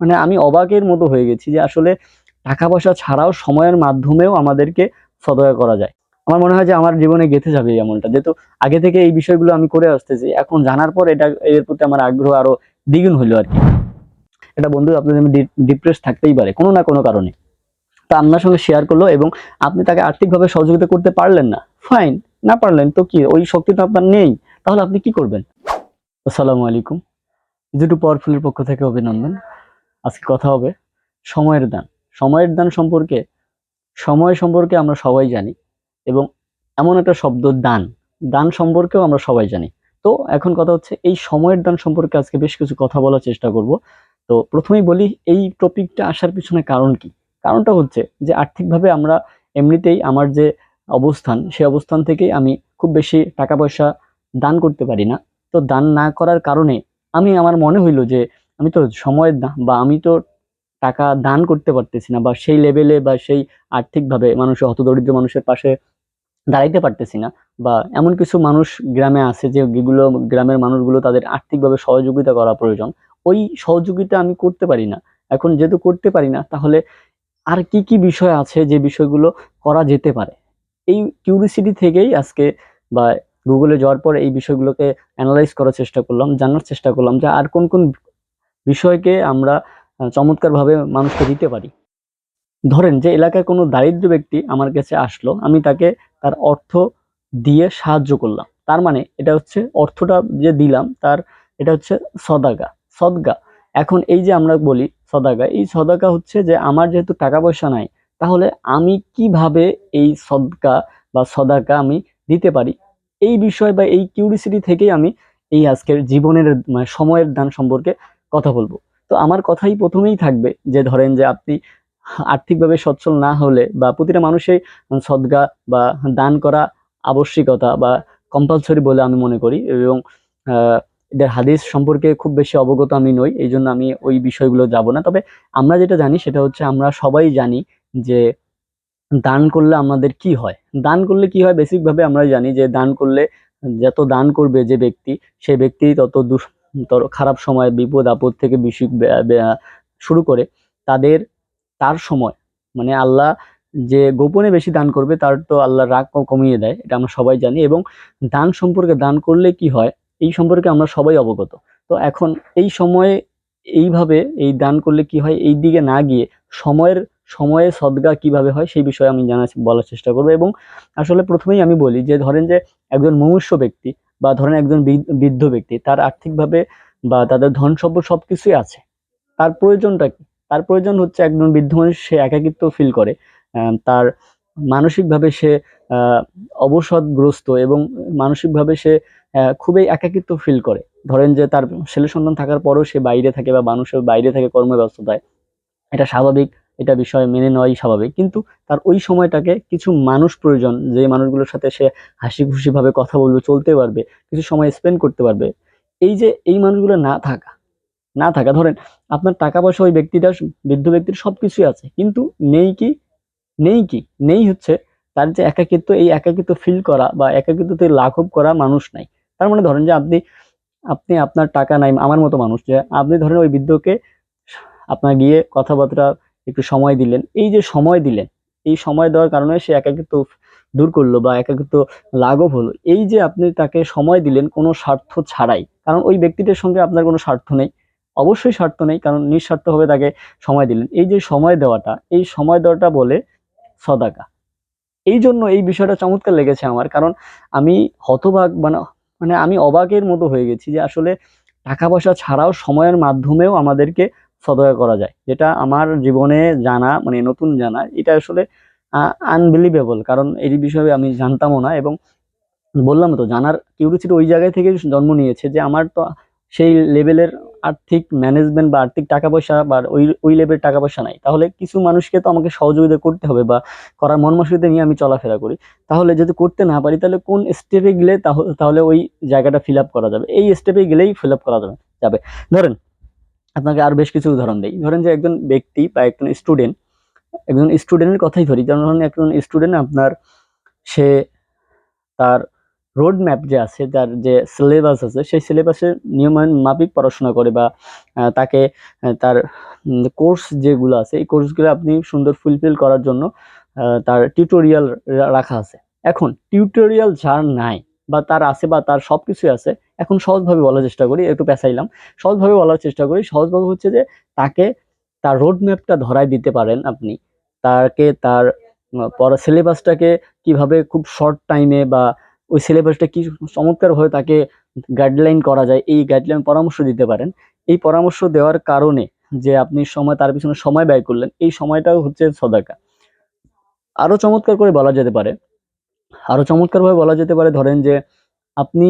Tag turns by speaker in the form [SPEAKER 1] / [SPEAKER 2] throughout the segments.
[SPEAKER 1] মানে আমি অবাকের মতো হয়ে গেছি যে আসলে টাকা পয়সা ছাড়াও সময়ের মাধ্যমেও আমাদেরকে সদয়া করা যায়। আমার মনে হয় যে আমার জীবনে গেঁথে যাবে এমনটা যেহেতু আগে থেকে এই বিষয়গুলো আমি করে আসতেছি, এখন জানার পর এটা, এর প্রতি আমার আগ্রহ আরও দ্বিগুণ হইল আর কি। এটা বন্ধু, আপনাদের ডিপ্রেস থাকতেই পারে, কোনো না কোনো কারণে। তা আপনার সঙ্গে শেয়ার করল এবং আপনি তাকে আর্থিকভাবে সহযোগিতা করতে পারলেন না ফাইন না পারলেন তো কি? ওই শক্তি তো আপনার নেই, তাহলে আপনি কি করবেন? আসসালামু আলাইকুম। ইজুটু পাওয়ারফুলের পক্ষ থেকে অভিনন্দন। আজকে কথা হবে সময়ের দান। সময়ের দান সম্পর্কে, সময় সম্পর্কে আমরা সবাই জানি এবং এমন একটা শব্দ দান। দান সম্পর্কেও আমরা সবাই জানি। তো এখন কথা হচ্ছে এই সময়ের দান সম্পর্কে আজকে বেশ কিছু কথা বলার চেষ্টা করব। তো প্রথমেই বলি, এই টপিকটা আসার পিছনে কারণ কি? কারণটা হচ্ছে যে আর্থিকভাবে আমরা এমনিতেই আমার যে অবস্থান সেই অবস্থান থেকেই আমি খুব বেশি টাকা পয়সা দান করতে পারি না। তো দান না করার কারণে আমি, আমার মনে হইল যে আমি তো সময় দা- বা আমি তো টাকা দান করতে পারতেছি না, বা সেই লেভেলে বা সেই আর্থিকভাবে মানুষের হতদরিদ্র মানুষের পাশে দাঁড়াইতে পারতেছি না, বা এমন কিছু মানুষ গ্রামে আছে যে, যেগুলো গ্রামের মানুষগুলো তাদের আর্থিকভাবে সহযোগিতা করা প্রয়োজন, ওই সহযোগিতা আমি করতে পারি না। এখন যেহেতু করতে পারি না, তাহলে আর কি কি বিষয় আছে যে বিষয়গুলো করা যেতে পারে? এই কিউরিসিটি থেকেই আজকে বা গুগলে যাওয়ার পর এই বিষয়গুলোকে অ্যানালাইজ করার চেষ্টা করলাম, জানার চেষ্টা করলাম যে আর কোন কোন বিষয়কে আমরা চমৎকারভাবে মানুষকে দিতে পারি। ধরেন যে এলাকায় কোনো দারিদ্র ব্যক্তি আমার কাছে আসলো, আমি তাকে তার অর্থ দিয়ে সাহায্য করলাম। তার মানে এটা হচ্ছে অর্থটা যে দিলাম, তার এটা হচ্ছে সদাগা, সদগা। এখন এই যে আমরা বলি সদাগা, এই সদাগা হচ্ছে যে আমার যেহেতু টাকা পয়সা নাই, তাহলে আমি কীভাবে এই সদকা বা সদাকা আমি দিতে পারি? এই বিষয় বা এই কিউরিসিটি থেকেই আমি এই আজকের জীবনের মানে সময়ের দান সম্পর্কে কথা বলব। তো আমার কথাই প্রথমেই থাকবে যে ধরেন যে আপনি আর্থিকভাবে সচ্ছল না হলে বা প্রতিটা মানুষের সদগা বা দান করা আবশ্যিকতা বা কম্পালসরি বলে আমি মনে করি এবং এদের হাদিস সম্পর্কে খুব বেশি অবগত আমি নই এই জন্য আমি ওই বিষয়গুলো যাব না। তবে আমরা যেটা জানি সেটা হচ্ছে আমরা সবাই জানি যে দান করলে আমাদের কি হয়। দান করলে কি হয়? বেসিক ভাবে আমরা জানি যে দান করলে যত দান করবে যে ব্যক্তি সেই ব্যক্তি তত তর, খারাপ সময়, বিপদ, আপদ থেকে বেশি শুরু করে তাদের, তার সময়। মানে আল্লাহ যে গোপনে বেশি দান করবে, তার তো আল্লাহ রাগ কমিয়ে দেয়, এটা আমরা সবাই জানি। এবং দান সম্পর্কে দান করলে কি হয়, এই সম্পর্কে আমরা সবাই অবগত। তো এখন এই সময়ে এইভাবে এই দান করলে কি হয়, এই দিকে না গিয়ে সময়ের, সময়ে সদগা কীভাবে হয়, সেই বিষয়ে আমি জানার, বলার চেষ্টা করব। এবং আসলে প্রথমেই আমি বলি যে, ধরেন যে, একজন মুমূর্ষ ব্যক্তি বা ধরেন একজন বৃদ্ধ- ব্যক্তি, তার আর্থিকভাবে বা তাদের ধন সম্পদ সবকিছুই আছে, তার প্রয়োজনটা কি? তার প্রয়োজন হচ্ছে একজন বৃদ্ধ মানুষ, সে একাকিত্ব ফিল করে তার মানসিকভাবে সে অবসাদগ্রস্ত এবং মানসিকভাবে সে খুবই একাকিত্ব ফিল করে। ধরেন যে তার ছেলে সন্তান থাকার পরেও সে বাইরে থাকে বা মানুষের বাইরে থাকে কর্মব্যস্ততায়, এটা স্বাভাবিক এটা বিষয় মেনে নেওয়াই স্বাভাবিক। কিন্তু তার ওই সময়টাকে কিছু মানুষ প্রয়োজন, যে মানুষগুলোর সাথে সে হাসি খুশি ভাবে কথা বলবে, চলতে পারবে, কিছু সময় স্পেন্ড করতে পারবে। এই যে এই মানুষগুলো না থাকা না থাকা, ধরেন আপনার টাকা পয়সা ওই ব্যক্তিটার বৃদ্ধ ব্যক্তির সব কিছুই আছে, কিন্তু নেই কি? নেই কি? নেই হচ্ছে তার যে একাকিত্ব, এই একাকিত্ব ফিল করা বা একাকিত্বতে লাঘব করা মানুষ নাই। তার মানে ধরেন যে আপনি আপনি আপনার টাকা নাই, আমার মতো মানুষ, যে আপনি ধরেন ওই বৃদ্ধকে আপনার গিয়ে কথাবার্তা একটু সময় দিলেন। এই যে সময় দিলেন, এই সময় দেওয়ার কারণে সে একাকিত্ব দূর করল বা একাকিত্ব লাঘব হলো। এই যে আপনি তাকে সময় দিলেন কোনো স্বার্থ ছাড়াই, কারণ ওই ব্যক্তিটার সঙ্গে আপনার কোনো স্বার্থ নেই। অবশ্যই স্বার্থ নেই, কারণ নিঃস্বার্থভাবে তাকে সময় দিলেন। এই যে সময় দেওয়াটা, এই সময় দেওয়াটা বলে সদাকা। এই জন্য এই বিষয়টা চমৎকার লেগেছে আমার, কারণ আমি হতবাক মানে মানে আমি অবাকের মতো হয়ে গেছি যে আসলে টাকা পয়সা ছাড়াও সময়ের মাধ্যমেও আমাদেরকে সদয়া করা যায়। যেটা আমার জীবনে জানা মানে নতুন জানা, এটা আসলে আনবিলিভেবল কারণ এই বিষয়ে আমি জানতামও না এবং বললাম তো, জানার কিউরিসিটি ওই জায়গায় থেকে জন্ম নিয়েছে যে আমার তো সেই লেভেলের আর্থিক ম্যানেজমেন্ট বা আর্থিক টাকা পয়সা বা ওই ওই লেভেলের টাকা পয়সা নাই। তাহলে কিছু মানুষকে তো আমাকে সহযোগিতা করতে হবে বা করার মন মানসিকতা নিয়ে আমি চলাফেরা করি। তাহলে যদি করতে না পারি, তাহলে কোন স্টেপে গেলে তাহ- তাহলে ওই জায়গাটা ফিল আপ করা যাবে। এই স্টেপে গেলেই ফিল আপ করা যাবে। যাবে। ধরেন আপনাকে আর বেশ কিছু উদাহরণ দিই। ধরেন যে একজন ব্যক্তি বা একজন স্টুডেন্ট একজন স্টুডেন্টের কথাই ধরি। যেমন ধরুন একজন স্টুডেন্ট আপনার, সে তার রোড ম্যাপ যে আছে, তার যে সিলেবাস আছে, সেই সিলেবাসের নিয়ম মাফিক পড়াশোনা করে বা তাকে তার কোর্স যেগুলো আছে, এই কোর্সগুলো আপনি সুন্দর ফুলফিল করার জন্য তার টিউটোরিয়াল রাখা আছে। এখন টিউটোরিয়াল যার নাই বা তার আছে বা তার সব কিছুই আছে এখন সহজভাবে বলার চেষ্টা করি, একটু পেঁচাইলাম। সহজভাবে বলার চেষ্টা করি, সহজভাবে হচ্ছে যে তাকে তার রোড ম্যাপটা ধরায় দিতে পারেন আপনি। তাকে তার পড়া সিলেবাসটাকে কীভাবে খুব শর্ট টাইমে বা ওই সিলেবাসটা কি চমৎকারভাবে তাকে গাইডলাইন করা যায়, এই গাইডলাইন পরামর্শ দিতে পারেন। এই পরামর্শ দেওয়ার কারণে যে আপনি সময়, তার পিছনে সময় ব্যয় করলেন, এই সময়টাও হচ্ছে সদাকা। আরও চমৎকার করে বলা যেতে পারে আরও চমৎকারভাবে বলা যেতে পারে, ধরেন যে আপনি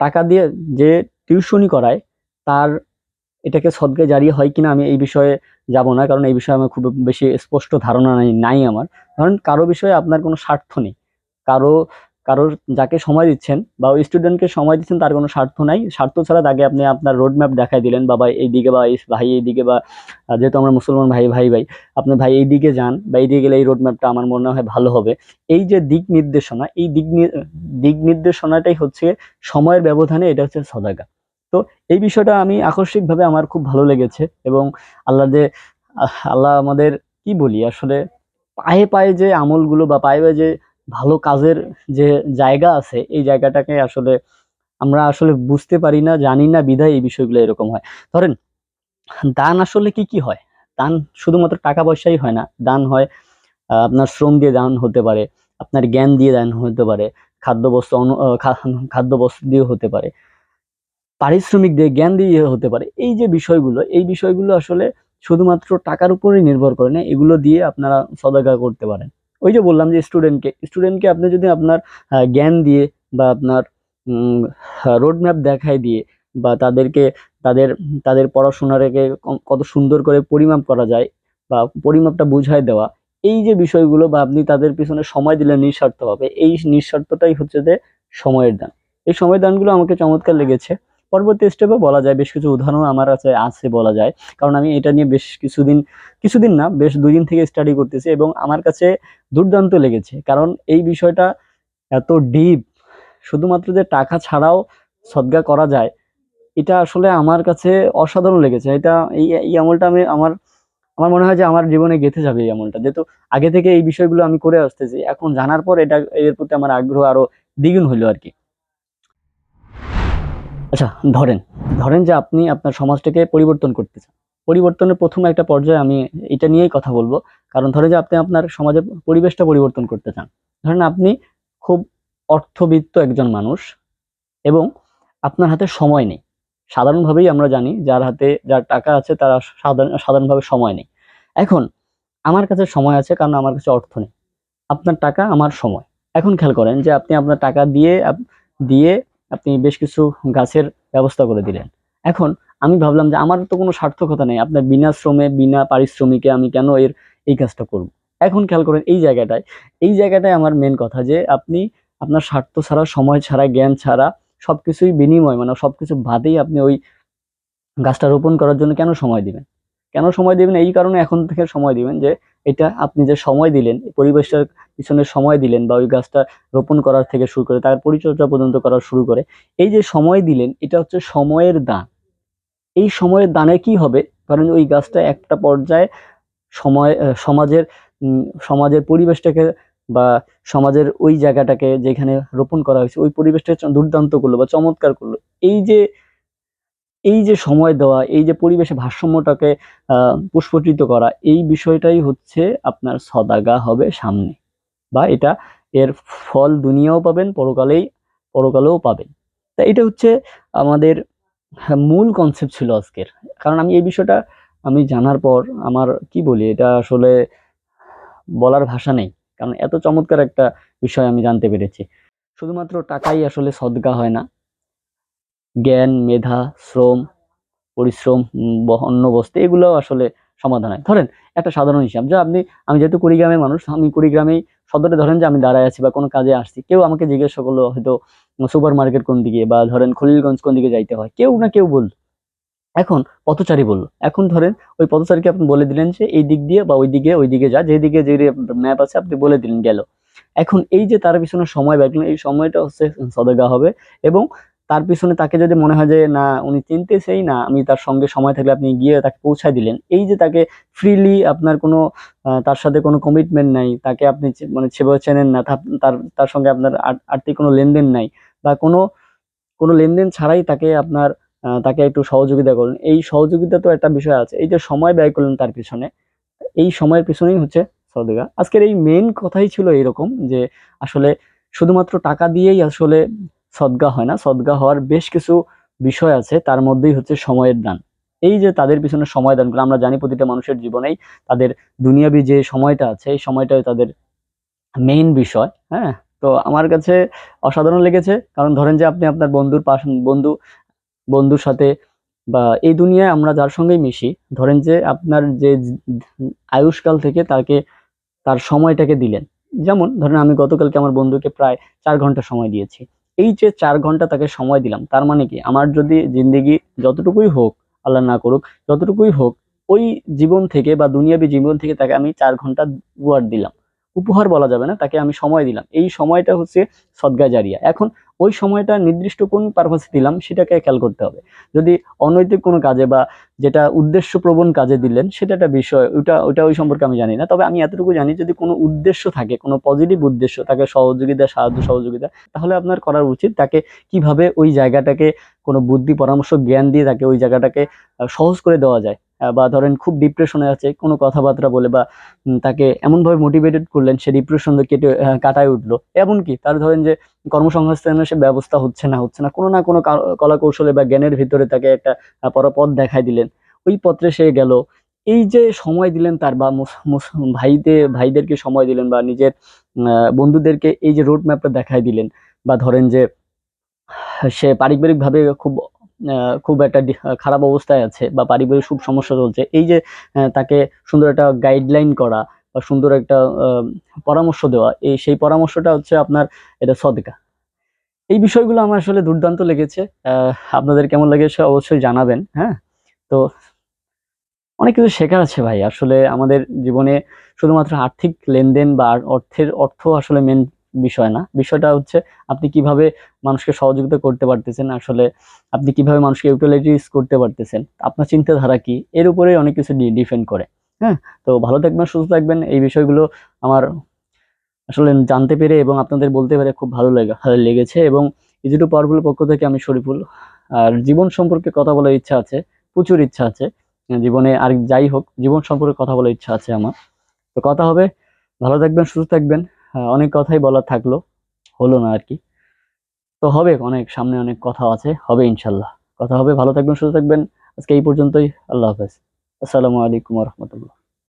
[SPEAKER 1] টাকা দিয়ে যে টিউশনি করায়, তার এটাকে সদকে জারি হয় কিনা আমি এই বিষয়ে যাব না, কারণ এই বিষয়ে আমার খুব বেশি স্পষ্ট ধারণা নাই নাই আমার। কারণ কারও বিষয়ে আপনার কোনো স্বার্থ নেই। কারও কারোর যাকে সময় দিচ্ছেন বা ওই স্টুডেন্টকে সময় দিচ্ছেন, তার কোনো স্বার্থ নাই। স্বার্থ ছাড়া তাকে আপনি আপনার রোড ম্যাপ দেখাই দিলেন, বাবা, এই দিকে বা এই ভাই এই দিকে বা যেহেতু আমরা মুসলমান ভাই ভাই ভাই, আপনি ভাই এই দিকে যান বা এই দিকে গেলে এই রোড ম্যাপটা আমার মনে হয় ভালো হবে। এই যে দিক নির্দেশনা, এই দিক দিক নির্দেশনাটাই হচ্ছে সময়ের ব্যবধানে এটা হচ্ছে সদাগা। তো এই বিষয়টা আমি আকস্মিকভাবে আমার খুব ভালো লেগেছে এবং আল্লাহ যে আল্লাহ আমাদের কি বলি, আসলে পায়ে পায়ে যে আমলগুলো বা পায়ে পায়ে যে ভালো কাজের যে জায়গা আছে এই জায়গাটাকে আসলে আমরা আসলে বুঝতে পারি না জানি না বিধায় এই বিষয়গুলো এরকম হয়। ধরেন দান আসলে কি কি হয়? দান শুধুমাত্র টাকা পয়সাই হয় না। দান হয় আপনার শ্রম দিয়ে দান হতে পারে আপনার জ্ঞান দিয়ে দান হতে পারে খাদ্য বস্তু অনু আহ, খা- খাদ্য বস্তু দিয়ে হতে পারে পারিশ্রমিক দিয়ে জ্ঞান দিয়ে হতে পারে। এই যে বিষয়গুলো এই বিষয়গুলো আসলে শুধুমাত্র টাকার উপরেই নির্ভর করে না এগুলো দিয়ে আপনারা সদাগা করতে পারেন। ওই যে বললাম যে স্টুডেন্টকে স্টুডেন্টকে আপনি যদি আপনার জ্ঞান দিয়ে বা আপনার রোড ম্যাপ দেখাই দিয়ে বা তাদেরকে, তাদের তাদের পড়াশোনাটাকে কত সুন্দর করে পরিমাপ করা যায় বা পরিমাপটা বুঝাই দেওয়া, এই যে বিষয়গুলো বা আপনি তাদের পিছনে সময় দিলে নিঃস্বার্থভাবে, এই নিঃস্বার্থটাই হচ্ছে যে সময়ের দান। এই সময়ের দানগুলো আমাকে চমৎকার লেগেছে। পরবর্তী স্টেপে বলা যায়, বেশ কিছু উদাহরণ আমার কাছে আছে বলা যায়। কারণ আমি এটা নিয়ে বেশ কিছুদিন কিছুদিন না, বেশ দুই দিন থেকে স্টাডি করতেছি এবং আমার কাছে দুর্দান্ত লেগেছে। কারণ এই বিষয়টা এত ডিপ শুধুমাত্র যে টাকা ছাড়াও সদ্গা করা যায়, এটা আসলে আমার কাছে অসাধারণ লেগেছে। এটা, এই এই আমলটা আমি আমার আমার মনে হয় যে আমার জীবনে গেঁথে যাবে এই আমলটা। যেহেতু আগে থেকে এই বিষয়গুলো আমি করে আসতেছি, এখন জানার পর এটা এর প্রতি আমার আগ্রহ আরও দ্বিগুণ হইল আর কি। আচ্ছা ধরেন ধরেন যে আপনি আপনার সমাজটাকে পরিবর্তন করতে চান পরিবর্তনের প্রথম একটা পর্যায়ে আমি এটা নিয়েই কথা বলব। কারণ ধরে যে আপনি আপনার সমাজের পরিবেশটা পরিবর্তন করতে চান। ধরেন আপনি খুব অর্থবিত্ত একজন মানুষ এবং আপনার হাতে সময় নেই। সাধারণভাবেই আমরা জানি যার হাতে যার টাকা আছে তারা সাধারণ, সাধারণভাবে সময় নেই। এখন আমার কাছে সময় আছে কারণ আমার কাছে অর্থ নেই। আপনার টাকা, আমার সময়। এখন খেয়াল করেন যে আপনি আপনার টাকা দিয়ে দিয়ে আপনি বেশ কিছু গাছের ব্যবস্থা করে দিলেন। এখন আমি ভাবলাম যে আমার তো কোনো সার্থকতা নেই, আপনার বিনা শ্রমে, বিনা পারিশ্রমিকে আমি কেন এর এই কাজটা করব? এখন খেয়াল করেন এই জায়গাটায় এই জায়গাটায় আমার মেন কথা যে আপনি আপনার স্বার্থ ছাড়া, সময় ছাড়া, জ্ঞান ছাড়া সবকিছুই বিনিময় মানে সবকিছু বাদেই আপনি ওই গাছটা রোপণ করার জন্য কেন সময় দিবেন? কেন সময় দিবেন? এই কারণে এখন থেকে সময় দিবেন যে এটা আপনি যে সময় দিলেন পরিবেশটার পিছনে সময় দিলেন বা ওই গাছটা রোপণ করার থেকে শুরু করে তার পরিচর্যা পর্যন্ত করা শুরু করে, এই যে সময় দিলেন, এটা হচ্ছে সময়ের দান। এই সময়ের দানে কি হবে? কারণ ওই গাছটা একটা পর্যায়ে সময় সমাজের সমাজের পরিবেশটাকে বা সমাজের ওই জায়গাটাকে যেখানে রোপণ করা হয়েছে, ওই পরিবেশটাকে দুর্দান্ত করল বা চমৎকার করল। এই যে এই যে সময় দেওয়া এই যে পরিবেশে ভারসাম্যটাকে আহ পুষ্পচিত করা এই বিষয়টাই হচ্ছে আপনার সদাগা হবে সামনে। বা এটা এর ফল দুনিয়াও পাবেন পরকালেই পরকালেও পাবেন। তা এটা হচ্ছে আমাদের হ্যাঁ, মূল কনসেপ্ট ছিল আজকের। কারণ আমি এই বিষয়টা আমি জানার পর আমার কি বলি এটা আসলে বলার ভাষা নেই। কারণ এত চমৎকার একটা বিষয় আমি জানতে পেরেছি। শুধুমাত্র টাকাই আসলে সদগা হয় না। জ্ঞান, মেধা, শ্রম, পরিশ্রম অন্য বস্তু, এগুলোও আসলে সমাধান হয়। ধরেন, একটা সাধারণ হিসাব, যে আপনি, আমি যেহেতু কুড়িগ্রামের মানুষ, আমি কুড়িগ্রামেই সদরে ধরেন যে আমি দাঁড়ায় আছি বা কোনো কাজে আসছি, কেউ আমাকে জিজ্ঞাসা করল হয়তো সুপার মার্কেট কোন দিকে বা ধরেন খলিলগঞ্জ কোন দিকে যাইতে হয়, কেউ না কেউ বলল। এখন পথচারী বলল, এখন ধরেন ওই পথচারীকে আপনি বলে দিলেন যে এই দিক দিয়ে বা ওই দিকে ওই দিকে যা যেদিকে যে ম্যাপ আছে আপনি বলে দিলেন, গেল। এখন এই যে তার পিছনে সময় ব্যয় করলেন, এই সময়টা হচ্ছে সদগা হবে এবং তার পিছনে তাকে যদি মনে হয় যে, না, উনি চিনতেছেই না, আমি তার সঙ্গে সময় থাকলে আপনি গিয়ে তাকে পৌঁছায় দিলেন। এই যে তাকে ফ্রিলি আপনার কোনো তার সাথে কোনো কমিটমেন্ট নাই, তাকে আপনি মানে সেভাবে চেনেন না তার তার সঙ্গে আপনার আর্থিক কোনো লেনদেন নাই বা কোনো কোনো লেনদেন ছাড়াই তাকে আপনার তাকে একটু সহযোগিতা করলেন। এই সহযোগিতা তো একটা বিষয় আছে, এই যে সময় ব্যয় করলেন তার পিছনে, এই সময়ের পিছনেই হচ্ছে সদগা আজকের এই মেন কথাই ছিল এরকম যে, আসলে শুধুমাত্র টাকা দিয়েই আসলে সদগা হয় না। সদগা হওয়ার বেশ কিছু বিষয় আছে, তার মধ্যেই হচ্ছে সময়ের দান। এই যে তাদের পিছনে সময় দান করা আমরা জানি প্রতিটা মানুষের জীবনেই তাদের দুনিয়াবি যে সময়টা আছে, এই সময়টাই তাদের মেইন বিষয় হ্যাঁ? তো আমার কাছে অসাধারণ লেগেছে। কারণ ধরেন যে আপনি আপনার বন্ধুর পাশ, বন্ধু, বন্ধুর সাথে বা এই দুনিয়ায় আমরা যার সঙ্গেই মিশি, ধরেন যে আপনার যে আয়ুষ্কাল থেকে তাকে, তার সময়টাকে দিলেন। যেমন ধরেন আমি গতকালকে আমার বন্ধুকে প্রায় চার ঘণ্টা সময় দিয়েছি। এই যে চার ঘণ্টা তাকে সময় দিলাম, তার মানে কি? আমার যদি জিন্দিগি যতটুকুই হোক, আল্লাহ না করুক, যতটুকুই হোক, ওই জীবন থেকে বা দুনিয়াবি জীবন থেকে তাকে আমি চার ঘণ্টা উপহার দিলাম। উপহার বলা যাবে না, তাকে আমি সময় দিলাম। এই সময়টা হচ্ছে সদগা জারিয়া। এখন ওই সময়টা নির্দিষ্ট কোন পারপাসে দিলাম সেটাকে খেয়াল করতে হবে। যদি অনৈতিক কোনো কাজে বা যেটা উদ্দেশ্যপ্রবণ কাজে দিলেন সেটা একটা বিষয়, ওটা ওটা ওই সম্পর্কে আমি জানি না। তবে আমি এতটুকু জানি যদি কোনো উদ্দেশ্য থাকে, কোনো পজিটিভ উদ্দেশ্য তাকে সহযোগিতা, সাহায্য, সহযোগিতা, তাহলে আপনার করার উচিত তাকে কীভাবে ওই জায়গাটাকে কোনো বুদ্ধি, পরামর্শ, জ্ঞান দিয়ে তাকে ওই জায়গাটাকে সহজ করে দেওয়া যায়। বা ধরেন খুব ডিপ্রেশনে আছে, কোনো কথাবার্তা বলে বা তাকে এমনভাবে মোটিভেটেড করলেন, সে ডিপ্রেশন কেটে কাটায় উঠল। এমনকি তার ধরেন যে কর্মসংস্থানের সে ব্যবস্থা হচ্ছে না হচ্ছে না। কোনো না কোনো কলা কৌশলে বা জ্ঞানের ভিতরে তাকে একটা পরপথ পর পথ দেখাই দিলেন। ওই পত্রে সে গেল। এই যে সময় দিলেন তার বা ভাইতে, ভাইদেরকে সময় দিলেন বা নিজের বন্ধুদেরকে এই যে রোড ম্যাপটা দেখাই দিলেন, বা ধরেন যে, সে পারিবারিকভাবে খুব খুব একটা খারাপ অবস্থায় আছে বা পারিবারিক খুব সমস্যা চলছে। এই যে তাকে সুন্দর একটা গাইডলাইন করা বা সুন্দর একটা পরামর্শ দেওয়া, এই সেই পরামর্শটা হচ্ছে আপনার এটা সদকা এই বিষয়গুলো আমার আসলে দুর্দান্ত লেগেছে। আপনাদের কেমন লেগেছে অবশ্যই জানাবেন হ্যাঁ? তো অনেক কিছু শেখার আছে ভাই। আসলে আমাদের জীবনে শুধুমাত্র আর্থিক লেনদেন বা অর্থের অর্থ আসলে মেন বিষয় না। বিষয়টা হচ্ছে আপনি কীভাবে মানুষকে সহযোগিতা করতে পারতেছেন, আসলে আপনি কীভাবে মানুষকে ইউটিলাইজ করতে পারতেছেন, আপনার চিন্তাধারা কি, এর উপরে অনেক কিছু ডিপেন্ড করে। হ্যাঁ তো ভালো থাকবেন, সুস্থ থাকবেন, এই বিষয়গুলো আমার আসলে জানতে পেরে এবং আপনাদের বলতে পেরে খুব ভালো লেগে লেগেছে এবং ইজিটু পাওয়ারফুল পক্ষ থেকে আমি শরীফুল, আর জীবন সম্পর্কে কথা বলার ইচ্ছা আছে, প্রচুর ইচ্ছা আছে, জীবনে আর যাই হোক, জীবন সম্পর্কে কথা বলার ইচ্ছা আছে আমার। তো কথা হবে, ভালো থাকবেন, সুস্থ থাকবেন অনেক কথাই বলার থাকল, হলো না আর কি। তো হবে, অনেক, সামনে অনেক কথা আছে, হবে ইনশাল্লাহ। কথা হবে, ভালো থাকবেন, সুস্থ থাকবেন। আজকে এই পর্যন্তই, আল্লাহ হাফেজ। আসসালামু আলাইকুম রহমতুল্লাহ।